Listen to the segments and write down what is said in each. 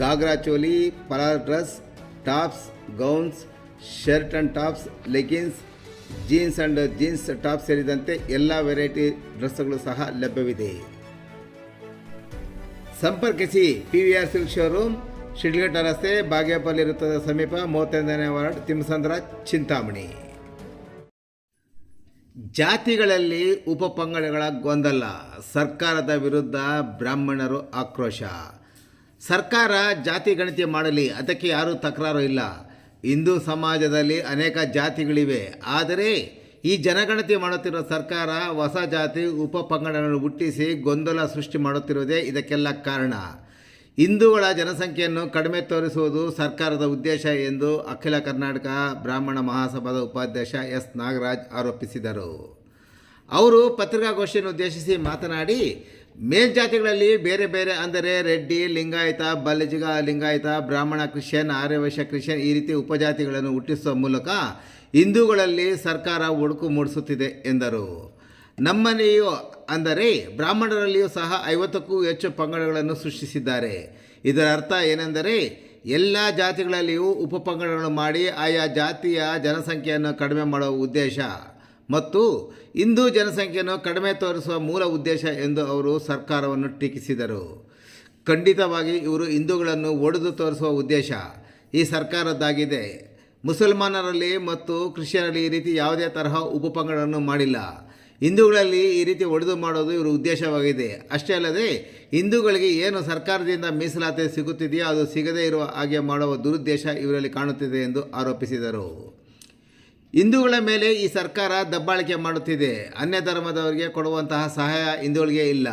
Ghagra choli ಪಲಾರ್ dress, tops, gowns, shirt and tops leggings jeans and jeans top ಸೇರಿದಂತೆ ಎಲ್ಲ variety ಡ್ರೆಸ್ಗಳು ಸಹ ಲಭ್ಯವಿದೆ. ಸಂಪರ್ಕಿಸಿ P V R silk showroom, Sidlaghatta ರಸ್ತೆ, ಬಾಗೇಪಲ್ಲಿ ವೃತ್ತದ ಸಮೀಪ ಮೂವತ್ತೈದನೇ ವಾರ್ಡ್, ತಿಮ್ಮಸಂದ್ರ, ಚಿಂತಾಮಣಿ. ಜಾತಿಗಳಲ್ಲಿ ಉಪಪಂಗಡಗಳ ಗೊಂದಲ, ಸರ್ಕಾರದ ವಿರುದ್ಧ ಬ್ರಾಹ್ಮಣರು ಆಕ್ರೋಶ. ಸರ್ಕಾರ ಜಾತಿ ಗಣತಿ ಮಾಡಲಿ, ಅದಕ್ಕೆ ಯಾರೂ ತಕರಾರು ಇಲ್ಲ. ಹಿಂದೂ ಸಮಾಜದಲ್ಲಿ ಅನೇಕ ಜಾತಿಗಳಿವೆ. ಆದರೆ ಈ ಜನಗಣತಿ ಮಾಡುತ್ತಿರುವ ಸರ್ಕಾರ ಹೊಸ ಜಾತಿ ಉಪಪಂಗಡಗಳನ್ನು ಹುಟ್ಟಿಸಿ ಗೊಂದಲ ಸೃಷ್ಟಿ ಮಾಡುತ್ತಿರುವುದೇ ಇದಕ್ಕೆಲ್ಲ ಕಾರಣ. ಹಿಂದೂಗಳ ಜನಸಂಖ್ಯೆಯನ್ನು ಕಡಿಮೆ ತೋರಿಸುವುದು ಸರ್ಕಾರದ ಉದ್ದೇಶ ಎಂದು ಅಖಿಲ ಕರ್ನಾಟಕ ಬ್ರಾಹ್ಮಣ ಮಹಾಸಭಾದ ಉಪಾಧ್ಯಕ್ಷ ಎಸ್. ನಾಗರಾಜ್ ಆರೋಪಿಸಿದರು. ಅವರು ಪತ್ರಿಕಾಗೋಷ್ಠಿಯನ್ನು ಉದ್ದೇಶಿಸಿ ಮಾತನಾಡಿ ಮೇಲ್ಜಾತಿಗಳಲ್ಲಿ ಬೇರೆ ಬೇರೆ ಅಂದರೆ ರೆಡ್ಡಿ, ಲಿಂಗಾಯತ ಬಲಜಿಗ ಲಿಂಗಾಯತ, ಬ್ರಾಹ್ಮಣ, ಕ್ರಿಶ್ಚಿಯನ್ ಆರ್ಯವೈಶ್ಯ ಕ್ರಿಶ್ಚಿಯನ್ ಈ ರೀತಿ ಉಪಜಾತಿಗಳನ್ನು ಹುಟ್ಟಿಸುವ ಮೂಲಕ ಹಿಂದೂಗಳಲ್ಲಿ ಸರ್ಕಾರ ಒಡುಕು ಮೂಡಿಸುತ್ತಿದೆ ಎಂದರು. ನಮ್ಮನೆಯೂ ಅಂದರೆ ಬ್ರಾಹ್ಮಣರಲ್ಲಿಯೂ ಸಹ ಐವತ್ತಕ್ಕೂ ಹೆಚ್ಚು ಪಂಗಡಗಳನ್ನು ಸೃಷ್ಟಿಸಿದ್ದಾರೆ. ಇದರ ಅರ್ಥ ಏನೆಂದರೆ ಎಲ್ಲ ಜಾತಿಗಳಲ್ಲಿಯೂ ಉಪಪಂಗಡಗಳನ್ನು ಮಾಡಿ ಆಯಾ ಜಾತಿಯ ಜನಸಂಖ್ಯೆಯನ್ನು ಕಡಿಮೆ ಮಾಡುವ ಉದ್ದೇಶ. ಮತ್ತು ಹಿಂದೂ ಜನಸಂಖ್ಯೆಯನ್ನು ಕಡಿಮೆ ತೋರಿಸುವ ಮೂಲ ಉದ್ದೇಶ ಎಂದು ಅವರು ಸರ್ಕಾರವನ್ನು ಟೀಕಿಸಿದರು. ಖಂಡಿತವಾಗಿ ಇವರು ಹಿಂದೂಗಳನ್ನು ಒಡೆದು ತೋರಿಸುವ ಉದ್ದೇಶ ಈ ಸರ್ಕಾರದ್ದಾಗಿದೆ. ಮುಸಲ್ಮಾನರಲ್ಲಿ ಮತ್ತು ಕ್ರಿಶ್ಚಿಯನಲ್ಲಿ ಈ ರೀತಿ ಯಾವುದೇ ತರಹ ಉಪಪಂಗಡವನ್ನು ಮಾಡಿಲ್ಲ. ಹಿಂದೂಗಳಲ್ಲಿ ಈ ರೀತಿ ಒಡೆದು ಮಾಡೋದು ಇವರ ಉದ್ದೇಶವಾಗಿದೆ. ಅಷ್ಟೇ ಅಲ್ಲದೆ ಹಿಂದೂಗಳಿಗೆ ಏನು ಸರ್ಕಾರದಿಂದ ಮೀಸಲಾತಿ ಸಿಗುತ್ತಿದೆಯೋ ಅದು ಸಿಗದೇ ಇರುವ ಹಾಗೆ ಮಾಡುವ ದುರುದ್ದೇಶ ಇವರಲ್ಲಿ ಕಾಣುತ್ತಿದೆ ಎಂದು ಆರೋಪಿಸಿದರು. ಹಿಂದೂಗಳ ಮೇಲೆ ಈ ಸರ್ಕಾರ ದಬ್ಬಾಳಿಕೆ ಮಾಡುತ್ತಿದೆ. ಅನ್ಯ ಧರ್ಮದವರಿಗೆ ಕೊಡುವಂತಹ ಸಹಾಯ ಹಿಂದೂಗಳಿಗೆ ಇಲ್ಲ.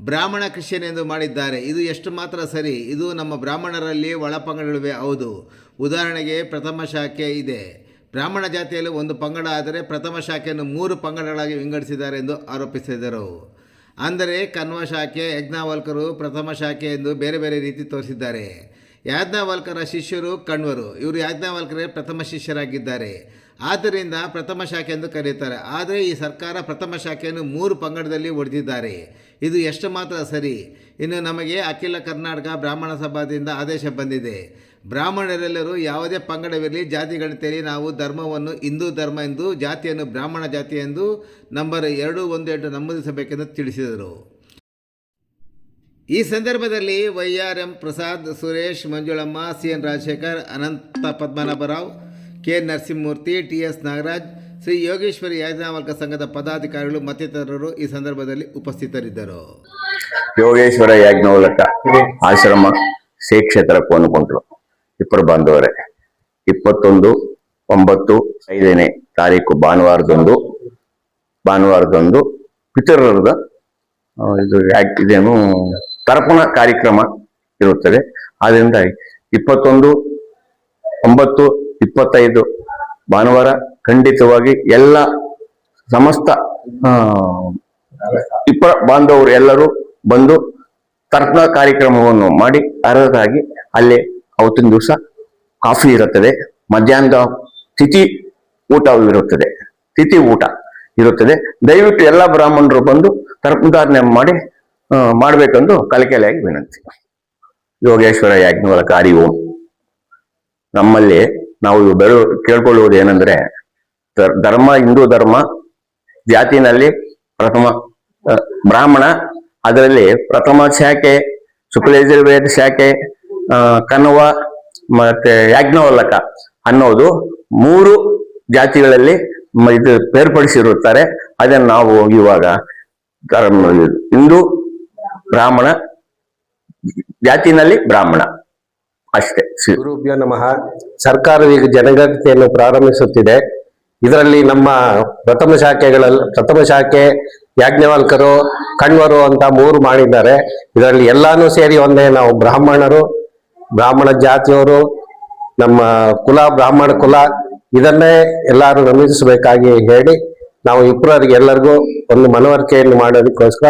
ಬ್ರಾಹ್ಮಣ ಕ್ರಿಶ್ಚಿಯನ್ ಎಂದು ಮಾಡಿದ್ದಾರೆ. ಇದು ಎಷ್ಟು ಮಾತ್ರ ಸರಿ? ಇದು ನಮ್ಮ ಬ್ರಾಹ್ಮಣರಲ್ಲಿ ಒಳಪಂಗಡಗಳಿವೆ, ಹೌದು. ಉದಾಹರಣೆಗೆ ಪ್ರಥಮ ಶಾಖೆ ಇದೆ. ಬ್ರಾಹ್ಮಣ ಜಾತಿಯಲ್ಲಿ ಒಂದು ಪಂಗಡ ಆದರೆ ಪ್ರಥಮ ಶಾಖೆಯನ್ನು ಮೂರು ಪಂಗಡಗಳಾಗಿ ವಿಂಗಡಿಸಿದ್ದಾರೆ ಎಂದು ಆರೋಪಿಸಿದರು. ಅಂದರೆ ಕನ್ವ ಶಾಖೆ, ಯಜ್ಞಾವಲ್ಕರು ಪ್ರಥಮ ಶಾಖೆ ಎಂದು ಬೇರೆ ಬೇರೆ ರೀತಿ ತೋರಿಸಿದ್ದಾರೆ. ಯಾಜ್ಞಾವಲ್ಕರ ಶಿಷ್ಯರು ಕಣ್ವರು. ಇವರು ಯಾಜ್ಞಾವಲ್ಕರೇ ಪ್ರಥಮ ಶಿಷ್ಯರಾಗಿದ್ದಾರೆ. ಆದ್ದರಿಂದ ಪ್ರಥಮ ಶಾಖೆ ಎಂದು ಕರೆಯುತ್ತಾರೆ. ಆದರೆ ಈ ಸರ್ಕಾರ ಪ್ರಥಮ ಶಾಖೆಯನ್ನು ಮೂರು ಪಂಗಡದಲ್ಲಿ ಒಡೆದಿದ್ದಾರೆ. ಇದು ಎಷ್ಟು ಮಾತ್ರ ಸರಿ? ಇನ್ನು ನಮಗೆ ಅಖಿಲ ಕರ್ನಾಟಕ ಬ್ರಾಹ್ಮಣ ಸಭಾದಿಂದ ಆದೇಶ ಬಂದಿದೆ. ಬ್ರಾಹ್ಮಣರೆಲ್ಲರೂ ಯಾವುದೇ ಪಂಗಡವಿರಲಿ ಜಾತಿ ಗಣತಿಯಲ್ಲಿ ನಾವು ಧರ್ಮವನ್ನು ಹಿಂದೂ ಧರ್ಮ ಎಂದು, ಜಾತಿಯನ್ನು ಬ್ರಾಹ್ಮಣ ಜಾತಿ ಎಂದು ನಂಬರ್ ಎರಡು ಒಂದು ಎಂಟು ನಮೂದಿಸಬೇಕೆಂದು ತಿಳಿಸಿದರು. ಈ ಸಂದರ್ಭದಲ್ಲಿ Y R M Prasad Suresh Manjulamma C N Rajashekar Anantha Padmanabharao K Narasimhamurthy, T S Nagaraj, Shri Yogeshwari Yajnavalkya ಸಂಘದ ಪದಾಧಿಕಾರಿಗಳು ಮತ್ತಿತರರು ಈ ಸಂದರ್ಭದಲ್ಲಿ ಉಪಸ್ಥಿತರಿದ್ದರು. ಯೋಗೇಶ್ವರ ಯಾಜ್ಞಾವಲ್ಕ ಆಶ್ರಮ ಶ್ರೀ ಕ್ಷೇತ್ರ ಕೋನಕೊಂಡ್ರು ಇಬ್ಬರು ಬಾಂಧವರೇ ಇಪ್ಪತ್ತೊಂದು, ಒಂಬತ್ತು, ಐದನೇ ತಾರೀಕು ಭಾನುವಾರದೊಂದು ಭಾನುವಾರದೊಂದು ಪಿತರರದ ಇದು ಇದೇನು ತರ್ಪಣ ಕಾರ್ಯಕ್ರಮ ಇರುತ್ತದೆ. ಆದ್ದರಿಂದ ಇಪ್ಪತ್ತೊಂದು, ಒಂಬತ್ತು ಇಪ್ಪತ್ತೈದು ಭಾನುವಾರ ಖಂಡಿತವಾಗಿ ಎಲ್ಲ ಸಮಸ್ತ ಇಪ್ಪ ಬಾಂಧವರು ಎಲ್ಲರೂ ಬಂದು ತರ್ಪಣ ಕಾರ್ಯಕ್ರಮವನ್ನು ಮಾಡಿ ಅರ್ಹರಾಗಿ ಅಲ್ಲಿ ಅವತ್ತಿನ ದಿವಸ ಕಾಫಿ ಇರುತ್ತದೆ. ಮಧ್ಯಾಹ್ನದ ತಿಥಿ ಊಟವಿರುತ್ತದೆ ತಿಥಿ ಊಟ ಇರುತ್ತದೆ. ದಯವಿಟ್ಟು ಎಲ್ಲ ಬ್ರಾಹ್ಮಣರು ಬಂದು ತರ್ಪಣಧಾರಣೆ ಮಾಡಿ ಮಾಡಬೇಕೆಂದು ಕಳಕಳಿಯಾಗಿ ವಿನಂತಿ. ಯೋಗೇಶ್ವರ ಯಾಜ್ಞವರ ಕಾರ್ಯವು ನಮ್ಮಲ್ಲಿ ನಾವು ಬೆಳ, ಕೇಳ್ಕೊಳ್ಳುವುದು ಏನಂದ್ರೆ ಧರ್ಮ ಹಿಂದೂ ಧರ್ಮ, ಜಾತಿನಲ್ಲಿ ಪ್ರಥಮ ಬ್ರಾಹ್ಮಣ, ಅದರಲ್ಲಿ ಪ್ರಥಮ ಶಾಖೆ ಶುಕ್ಲಯಜುರ್ವೇದ ಶಾಖೆ ಕನ್ವ ಮತ್ತೆ ಯಾಜ್ಞವಲ್ಲಕ ಅನ್ನೋದು ಮೂರು ಜಾತಿಗಳಲ್ಲಿ ಇದು ಬೇರ್ಪಡಿಸಿರುತ್ತಾರೆ. ಅದನ್ನು ನಾವು ಇವಾಗ ಹಿಂದೂ, ಬ್ರಾಹ್ಮಣ, ಜಾತಿನಲ್ಲಿ ಬ್ರಾಹ್ಮಣ ಅಷ್ಟೇ. ಗುರುಭ್ಯೋ ನಮಃ. ಸರ್ಕಾರ ಈಗ ಜನಗಣತಿಯನ್ನು ಪ್ರಾರಂಭಿಸುತ್ತಿದೆ. ಇದರಲ್ಲಿ ನಮ್ಮ ಪ್ರಥಮ ಶಾಖೆಗಳಲ್ಲಿ ಪ್ರಥಮ ಶಾಖೆ ಯಾಜ್ಞವಾಲ್ಕರು, ಕಣ್ವರು ಅಂತ ಮೂರು ಮಾಡಿದ್ದಾರೆ. ಇದರಲ್ಲಿ ಎಲ್ಲಾನು ಸೇರಿ ಒಂದೇ ನಾವು ಬ್ರಾಹ್ಮಣರು, ಬ್ರಾಹ್ಮಣ ಜಾತಿಯವರು, ನಮ್ಮ ಕುಲ, ಬ್ರಾಹ್ಮಣ ಕುಲ, ಇದನ್ನೇ ಎಲ್ಲರೂ ನಮೂದಿಸಬೇಕಾಗಿ ಹೇಳಿ ನಾವು ಇಬ್ಬರಿಗೆ ಎಲ್ಲರಿಗೂ ಒಂದು ಮನವರಿಕೆಯನ್ನು ಮಾಡೋದಕ್ಕೋಸ್ಕರ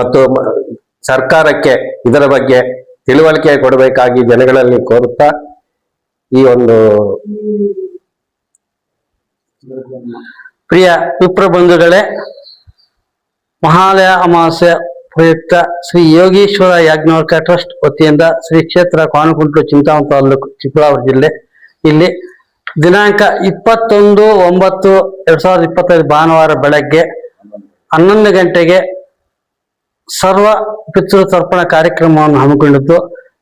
ಮತ್ತು ಸರ್ಕಾರಕ್ಕೆ ಇದರ ಬಗ್ಗೆ ತಿಳುವಳಿಕೆ ಕೊಡಬೇಕಾಗಿ ಜನಗಳಲ್ಲಿ ಕೋರುತ್ತಾ ಈ ಒಂದು ಪ್ರಿಯ ವಿಪ್ರ ಬಂಧುಗಳೇ, ಮಹಾಲಯ ಅಮಾವಾಸ್ಯ ಪ್ರಯುಕ್ತ ಶ್ರೀ ಯೋಗೀಶ್ವರ ಯಾಜ್ಞವರ್ಕ ಟ್ರಸ್ಟ್ ವತಿಯಿಂದ ಶ್ರೀ ಕ್ಷೇತ್ರ ಕಾನುಕುಂಟ್ಲು ಚಿಂತಾಮಣಿ ತಾಲೂಕು ಚಿಕ್ಕಬಳ್ಳಾಪುರ ಜಿಲ್ಲೆ. ಇಲ್ಲಿ ದಿನಾಂಕ ಇಪ್ಪತ್ತೊಂದು ಒಂಬತ್ತು ಎರಡ್ ಸಾವಿರದ ಇಪ್ಪತ್ತೈದು ಭಾನುವಾರ ಬೆಳಗ್ಗೆ ಹನ್ನೊಂದು ಗಂಟೆಗೆ ಸರ್ವ ಪಿತೃ ತರ್ಪಣ ಕಾರ್ಯಕ್ರಮವನ್ನು ಹಮ್ಮಿಕೊಂಡಿದ್ದು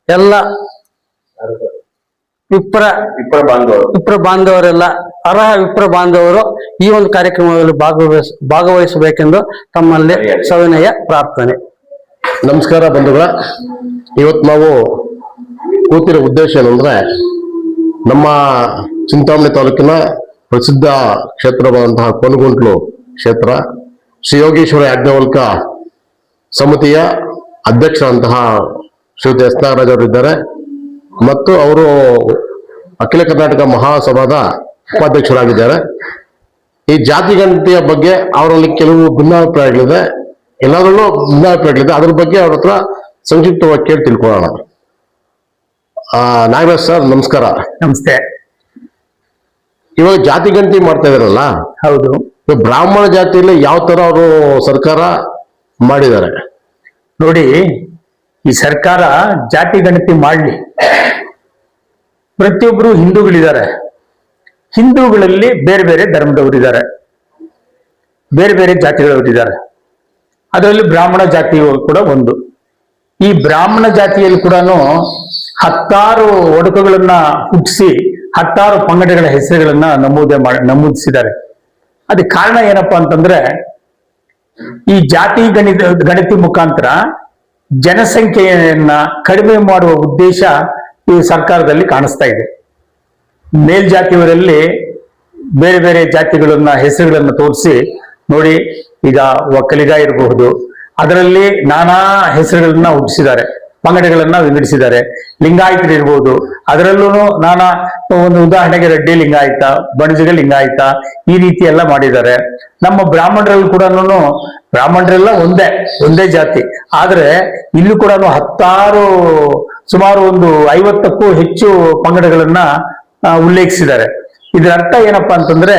ಎಲ್ಲ ವಿಪ್ರ ವಿಪ್ರ ಬಾಂಧವರು. ವಿಪ್ರ ಬಾಂಧವರೆಲ್ಲ ಅರ್ಹ ವಿಪ್ರ ಬಾಂಧವರು ಈ ಒಂದು ಕಾರ್ಯಕ್ರಮದಲ್ಲಿ ಭಾಗವಹಿಸ ಭಾಗವಹಿಸಬೇಕೆಂದು ತಮ್ಮಲ್ಲಿ ಸವಿನಯ. ಪ್ರಾರ್ಥನೆ. ನಮಸ್ಕಾರ ಬಂಧುಗಳ. ಇವತ್ತು ನಾವು ಕೂತಿರೋ ಉದ್ದೇಶ ಏನಂದ್ರೆ ನಮ್ಮ ಚಿಂತಾಮಣಿ ತಾಲೂಕಿನ ಪ್ರಸಿದ್ಧ ಕ್ಷೇತ್ರವಾದಂತಹ ಕೊನಗುಂಟ್ಲು ಕ್ಷೇತ್ರ ಶ್ರೀ ಯೋಗೇಶ್ವರ ಯಾಜ್ಞವಲ್ಕ ಸಮಿತಿಯ ಅಧ್ಯಕ್ಷರಂತಹ ಶ್ರೀಯುತ ಎಸ್ ನಾಗರಾಜ್ ಅವರು ಇದ್ದಾರೆ. ಮತ್ತು ಅವರು ಅಖಿಲ ಕರ್ನಾಟಕ ಮಹಾಸಭಾದ ಉಪಾಧ್ಯಕ್ಷರಾಗಿದ್ದಾರೆ. ಈ ಜಾತಿ ಗಣತಿಯ ಬಗ್ಗೆ ಅವರಲ್ಲಿ ಕೆಲವು ಭಿನ್ನಾಭಿಪ್ರಾಯಗಳಿದೆ. ಎಲ್ಲದರಲ್ಲೂ ಭಿನ್ನಾಭಿಪ್ರಾಯಗಳಿದೆ. ಅದ್ರ ಬಗ್ಗೆ ಅವ್ರ ಹತ್ರ ಸಂಕ್ಷಿಪ್ತವಾಗಿ ಕೇಳಿ ತಿಳ್ಕೊಳ್ಳೋಣ. ಆ, ನಾಗರಾಜ್ ಸರ್ ನಮಸ್ಕಾರ. ನಮಸ್ತೆ. ಇವಾಗ ಜಾತಿ ಗಣತಿ ಮಾಡ್ತಾ ಇದಾರಲ್ಲ ಹೌದು. ಬ್ರಾಹ್ಮಣ ಜಾತಿಯಲ್ಲಿ ಯಾವ ತರ ಅವರು ಸರ್ಕಾರ ಮಾಡಿದ್ದಾರೆ. ನೋಡಿ, ಈ ಸರ್ಕಾರ ಜಾತಿ ಗಣತಿ ಮಾಡಲಿ. ಪ್ರತಿಯೊಬ್ಬರು ಹಿಂದೂಗಳಿದ್ದಾರೆ. ಹಿಂದೂಗಳಲ್ಲಿ ಬೇರೆ ಬೇರೆ ಧರ್ಮದವರಿದ್ದಾರೆ ಬೇರೆ ಬೇರೆ ಜಾತಿಗಳವರಿದ್ದಾರೆ ಅದರಲ್ಲಿ ಬ್ರಾಹ್ಮಣ ಜಾತಿಯು ಕೂಡ ಒಂದು. ಈ ಬ್ರಾಹ್ಮಣ ಜಾತಿಯಲ್ಲಿ ಕೂಡ ಹತ್ತಾರು ಒಡಕುಗಳನ್ನ ಹುಟ್ಟಿಸಿ, ಹತ್ತಾರು ಪಂಗಡಗಳ ಹೆಸರುಗಳನ್ನ ನಮೂದೆ ಮಾಡಿ, ನಮೂದಿಸಿದ್ದಾರೆ. ಅದಕ್ಕೆ ಕಾರಣ ಏನಪ್ಪಾ ಅಂತಂದ್ರೆ ಈ ಜಾತಿ ಗಣಿತ, ಗಣತಿ ಮುಖಾಂತರ ಜನಸಂಖ್ಯೆಯನ್ನ ಕಡಿಮೆ ಮಾಡುವ ಉದ್ದೇಶ ಈ ಸರ್ಕಾರದಲ್ಲಿ ಕಾಣಿಸ್ತಾ ಇದೆ. ಮೇಲ್ಜಾತಿಯವರಲ್ಲಿ ಬೇರೆ ಬೇರೆ ಜಾತಿಗಳನ್ನ ಹೆಸರುಗಳನ್ನ ತೋರಿಸಿ ನೋಡಿ, ಈಗ ಒಕ್ಕಲಿಗ ಇರಬಹುದು. ಅದರಲ್ಲಿ ನಾನಾ ಹೆಸರುಗಳನ್ನ ಹುಟ್ಟಿಸಿದ್ದಾರೆ ಪಂಗಡಗಳನ್ನ ವಿಂಗಡಿಸಿದ್ದಾರೆ. ಲಿಂಗಾಯತರು ಇರ್ಬೋದು. ಅದರಲ್ಲೂ ನಾನಾ ಒಂದು ಉದಾಹರಣೆಗೆ ರೆಡ್ಡಿ ಲಿಂಗಾಯತ ಬಣಜಿಗ ಲಿಂಗಾಯತ ಈ ರೀತಿ ಎಲ್ಲ ಮಾಡಿದ್ದಾರೆ. ನಮ್ಮ ಬ್ರಾಹ್ಮಣರಲ್ಲಿ ಕೂಡ ಬ್ರಾಹ್ಮಣರೆಲ್ಲ ಒಂದೇ ಒಂದೇ ಜಾತಿ. ಆದ್ರೆ ಇಲ್ಲೂ ಕೂಡ ಹತ್ತಾರು, ಸುಮಾರು ಒಂದು ಐವತ್ತಕ್ಕೂ ಹೆಚ್ಚು ಪಂಗಡಗಳನ್ನ ಉಲ್ಲೇಖಿಸಿದ್ದಾರೆ. ಇದರ ಅರ್ಥ ಏನಪ್ಪಾ ಅಂತಂದ್ರೆ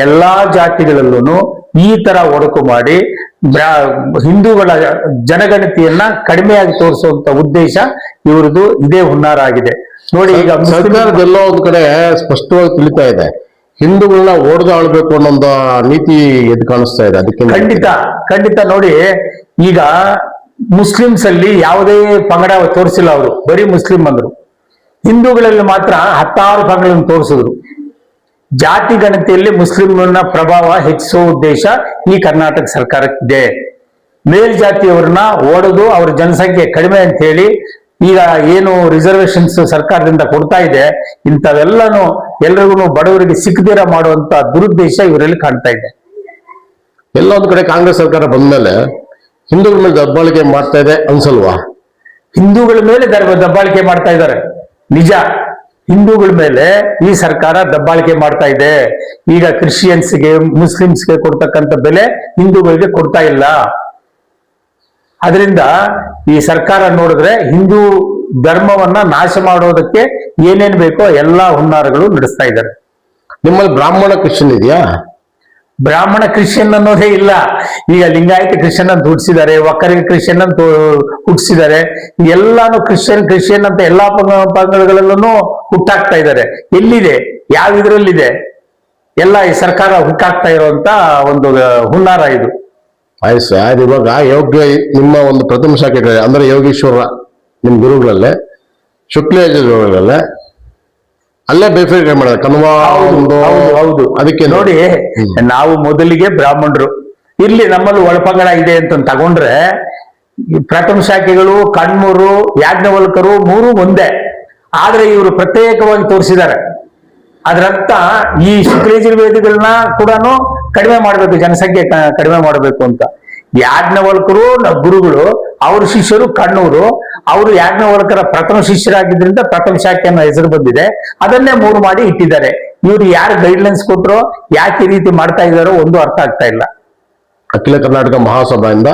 ಎಲ್ಲಾ ಜಾತಿಗಳಲ್ಲೂ ಈ ತರ ಒಡಕು ಮಾಡಿ ಹಿಂದೂಗಳ ಜನಗಣತಿಯನ್ನ ಕಡಿಮೆಯಾಗಿ ತೋರಿಸುವಂತ ಉದ್ದೇಶ ಇವ್ರದ್ದು ಇದೇ ಹುನ್ನಾರ ಆಗಿದೆ. ನೋಡಿ ಈಗ ಸರ್ಕಾರದೆಲ್ಲೋ ಒಂದ್ ಕಡೆ ಸ್ಪಷ್ಟವಾಗಿ ತಿಳಿತಾ ಇದೆ. ಹಿಂದೂಗಳನ್ನ ಓಡ್ದು ಆಳ್ಬೇಕು ಅನ್ನೋ ಒಂದು ನೀತಿ ಎದ್ ಕಾಣಿಸ್ತಾ ಇದೆ ಅದಕ್ಕೆ ಖಂಡಿತ ಖಂಡಿತ ನೋಡಿ ಈಗ ಮುಸ್ಲಿಮ್ಸ್ ಅಲ್ಲಿ ಯಾವುದೇ ಪಂಗಡ ತೋರಿಸಿಲ್ಲ ಅವರು ಬರೀ ಮುಸ್ಲಿಂ ಅಂದ್ರು. ಹಿಂದೂಗಳಲ್ಲಿ ಮಾತ್ರ ಹತ್ತಾರು ಪಂಗಡಗಳನ್ನು ತೋರಿಸಿದ್ರು. ಜಾತಿ ಗಣತಿಯಲ್ಲಿ ಮುಸ್ಲಿಂನ ಪ್ರಭಾವ ಹೆಚ್ಚಿಸುವ ಉದ್ದೇಶ ಈ ಕರ್ನಾಟಕ ಸರ್ಕಾರಕ್ಕಿದೆ. ಮೇಲ್ಜಾತಿಯವ್ರನ್ನ ಓಡೋದು ಅವ್ರ ಜನಸಂಖ್ಯೆ ಕಡಿಮೆ ಅಂತ ಹೇಳಿ ಈಗ ಏನು ರಿಸರ್ವೇಶನ್ಸ್ ಸರ್ಕಾರದಿಂದ ಕೊಡ್ತಾ ಇದೆ ಇಂಥವೆಲ್ಲನೂ ಎಲ್ರಿಗೂ ಬಡವರಿಗೆ ಸಿಕ್ಕದಿರ ಮಾಡುವಂತ ದುರುದ್ದೇಶ ಇವರಲ್ಲಿ ಕಾಣ್ತಾ ಇದೆ. ಎಲ್ಲ ಒಂದ್ ಕಡೆ ಕಾಂಗ್ರೆಸ್ ಸರ್ಕಾರ ಬಂದ್ಮೇಲೆ ಹಿಂದೂಗಳ ಮೇಲೆ ದಬ್ಬಾಳಿಕೆ ಮಾಡ್ತಾ ಇದೆ ಅನ್ಸಲ್ವಾ? ಹಿಂದೂಗಳ ಮೇಲೆ ದಬ್ಬಾಳಿಕೆ ಮಾಡ್ತಾ ಇದ್ದಾರೆ. ನಿಜ. ಹಿಂದೂಗಳ ಮೇಲೆ ಈ ಸರ್ಕಾರ ದಬ್ಬಾಳಿಕೆ ಮಾಡ್ತಾ ಇದೆ. ಈಗ ಕ್ರಿಶ್ಚಿಯನ್ಸ್ಗೆ, ಮುಸ್ಲಿಮ್ಸ್ಗೆ ಕೊಡ್ತಕ್ಕಂಥ ಬೆಲೆ ಹಿಂದೂಗಳಿಗೆ ಕೊಡ್ತಾ ಇಲ್ಲ. ಅದರಿಂದ ಈ ಸರ್ಕಾರ ನೋಡಿದ್ರೆ ಹಿಂದೂ ಧರ್ಮವನ್ನ ನಾಶ ಮಾಡೋದಕ್ಕೆ ಏನೇನ್ ಬೇಕೋ ಎಲ್ಲಾ ಹುನ್ನಾರಗಳು ನಡೆಸ್ತಾ ಇದ್ದಾರೆ. ನಿಮ್ಮಲ್ಲಿ ಬ್ರಾಹ್ಮಣ, ಕ್ರಿಶ್ಚಿಯನ್ ಇದೆಯಾ? ಬ್ರಾಹ್ಮಣ ಕ್ರಿಶ್ಚಿಯನ್ ಅನ್ನೋದೇ ಇಲ್ಲ. ಈಗ ಲಿಂಗಾಯತ ಕ್ರಿಶ್ಚಿಯನ್ ಅಂತ ಹುಟ್ಟಿಸಿದ್ದಾರೆ ಒಕ್ಕರಿಗೆ ಕ್ರಿಶ್ಚಿಯನ್ ಅಂತ ಹುಟ್ಟಿಸಿದ್ದಾರೆ. ಎಲ್ಲಾನು ಕ್ರಿಶ್ಚಿಯನ್ ಕ್ರಿಶ್ಚಿಯನ್ ಅಂತ ಎಲ್ಲಾ ಪಂಗ- ಪಂಗಡಗಳಲ್ಲೂ ಹುಟ್ಟಾಕ್ತಾ ಇದ್ದಾರೆ. ಎಲ್ಲಿದೆ? ಯಾವ ಇದ್ರಲ್ಲಿದೆ? ಎಲ್ಲ ಈ ಸರ್ಕಾರ ಹುಟ್ಟಾಕ್ತಾ ಇರುವಂತ ಒಂದು ಹುನ್ನಾರ ಇದು. ಆಯ್ತು ಸರ್. ಇವಾಗ ಯೋಗ್ಯ ನಿಮ್ಮ ಒಂದು ಪ್ರಥಮ ಶಾಖೆ ಅಂದ್ರೆ ಯೋಗೀಶ್ವರ ನಿಮ್ ಗುರುಗಳಲ್ಲೇ ಶುಕ್ಲ ಯಜುರ್ವೇದದಲ್ಲೇ ಅಲ್ಲೇ ಬೇಫಿಕ್ ಮಾಡಿದ್ರೆ ಕನ್ವಾ ಹೌದು ಅದಕ್ಕೆ ನೋಡಿ. ನಾವು ಮೊದಲಿಗೆ ಬ್ರಾಹ್ಮಣರು. ಇಲ್ಲಿ ನಮ್ಮಲ್ಲಿ ಒಳಪಂಗಡ ಇದೆ ಅಂತ ತಗೊಂಡ್ರೆ ಪ್ರಥಮ ಶಾಖೆಗಳು ಕಣ್ಮೂರು ಯಾಜ್ಞವಲ್ಕರು ಮೂರು ಒಂದೇ. ಆದ್ರೆ ಇವರು ಪ್ರತ್ಯೇಕವಾಗಿ ತೋರಿಸಿದ್ದಾರೆ. ಅದರರ್ಥ ಈ ವೇದಿಗಳನ್ನ ಕೂಡ ಕಡಿಮೆ ಮಾಡಬೇಕು ಜನಸಂಖ್ಯೆ ಕಡಿಮೆ ಮಾಡಬೇಕು ಅಂತ. ಯಾಜ್ಞವಲ್ಕರು ಗುರುಗಳು ಅವ್ರ ಶಿಷ್ಯರು ಕಣ್ಣೂರು ಅವರು ಯಾಜ್ಞವಲ್ಕರ ಪ್ರಥಮ ಶಿಷ್ಯರಾಗಿದ್ದರಿಂದ ಪ್ರಥಮ ಶಾಖೆ ಅನ್ನೋ ಹೆಸರು ಬಂದಿದೆ. ಅದನ್ನೇ ಮೂರು ಮಾಡಿ ಇಟ್ಟಿದ್ದಾರೆ. ಇವರು ಯಾರು ಗೈಡ್ಲೈನ್ಸ್ ಕೊಟ್ರೋ ಯಾಕೆ ಈ ರೀತಿ ಮಾಡ್ತಾ ಇದ್ದಾರೋ ಒಂದು ಅರ್ಥ ಆಗ್ತಾ ಇಲ್ಲ. ಅಖಿಲ ಕರ್ನಾಟಕ ಮಹಾಸಭಾಯಿಂದ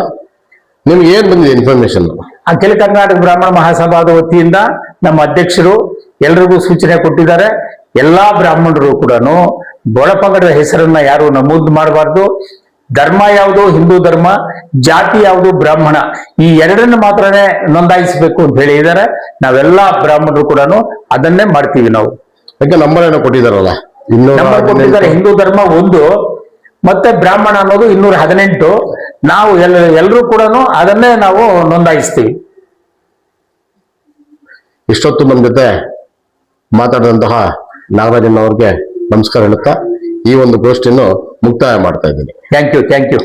ನಿಮ್ಗೆ ಏನ್ ಬಂದಿದೆ ಇನ್ಫಾರ್ಮೇಶನ್ ಅಖಿಲ ಕರ್ನಾಟಕ ಬ್ರಾಹ್ಮಣ ಮಹಾಸಭಾದ ವತಿಯಿಂದ ನಮ್ಮ ಅಧ್ಯಕ್ಷರು ಎಲ್ರಿಗೂ ಸೂಚನೆ ಕೊಟ್ಟಿದ್ದಾರೆ. ಎಲ್ಲಾ ಬ್ರಾಹ್ಮಣರು ಕೂಡ ಒಳಪಂಗಡದ ಹೆಸರನ್ನ ಯಾರು ನಮೂದು ಮಾಡಬಾರ್ದು. ಧರ್ಮ ಯಾವುದು? ಹಿಂದೂ ಧರ್ಮ ಜಾತಿ ಯಾವುದು? ಬ್ರಾಹ್ಮಣ. ಈ ಎರಡನ್ನು ಮಾತ್ರನೇ ನೋಂದಾಯಿಸಬೇಕು ಅಂತ ಹೇಳಿದ್ದಾರೆ ನಾವೆಲ್ಲಾ ಬ್ರಾಹ್ಮಣರು ಕೂಡ ಅದನ್ನೇ ಮಾಡ್ತೀವಿ ನಾವು. ಯಾಕೆ ನಂಬರ್ ಏನೋ ಕೊಟ್ಟಿದಾರಲ್ಲ? ನಂಬರ್ ಕೊಟ್ಟಿದ್ದಾರೆ ಹಿಂದೂ ಧರ್ಮ ಒಂದು ಮತ್ತೆ ಬ್ರಾಹ್ಮಣ ಅನ್ನೋದು ಇನ್ನೂರ ಹದಿನೆಂಟು. ನಾವು ಎಲ್ ಎಲ್ಲರೂ ಕೂಡ ಅದನ್ನೇ ನಾವು ನೋಂದಾಯಿಸ್ತೀವಿ. ಇಷ್ಟೊತ್ತು ನಮ್ಮ ಜೊತೆ ಮಾತಾಡಿದಂತಹ ನಾಗರಾಜನ್ ಅವ್ರಿಗೆ ನಮಸ್ಕಾರ ಹೇಳುತ್ತಾ? ಈ ಒಂದು ಗೋಷ್ಠಿಯನ್ನು ಮುಕ್ತಾಯ ಮಾಡ್ತಾ ಇದ್ದೀನಿ. Thank you thank you